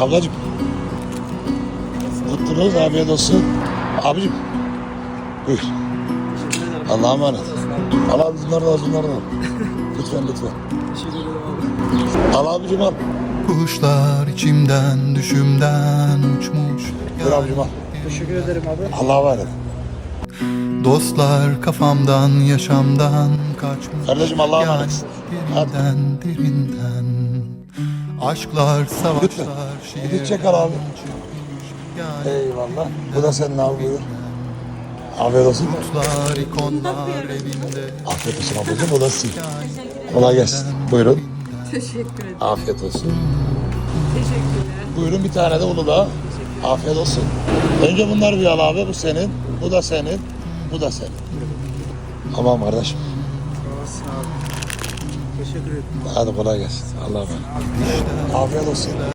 Ablacım. Tuttunuz afiyet olsun. Abicim. Buyur. Allah'a emanet. Al abi bunları da al bunları da al. Lütfen lütfen. Teşekkür ederim abi. Al abicim al. Kuşlar içimden düşümden uçmuş Buyur abicim al. Teşekkür ederim abi. Allah'a emanet. Dostlar kafamdan yaşamdan kaçmış Kardeşim Allah'a emanet. Derinden derinden Aşklar savaşlar Gidip çek al abi. Yani Eyvallah. Bu da senin abi buyur. Afiyet olsun. Kutlar ikonlar evinde Afiyet olsun ablacığım. Bu da sizin. Kolay gelsin. Buyurun. Teşekkür ederim. Afiyet olsun. Teşekkürler. Buyurun bir tane de Uludağ. Afiyet olsun. Önce bunlar bir al abi. Bu senin. Bu da senin. Bu da senin. Tamam kardeşim. Sağ abi. Teşekkür ederim. Hadi kolay gelsin. Allah'a emanet. Afiyet olsun.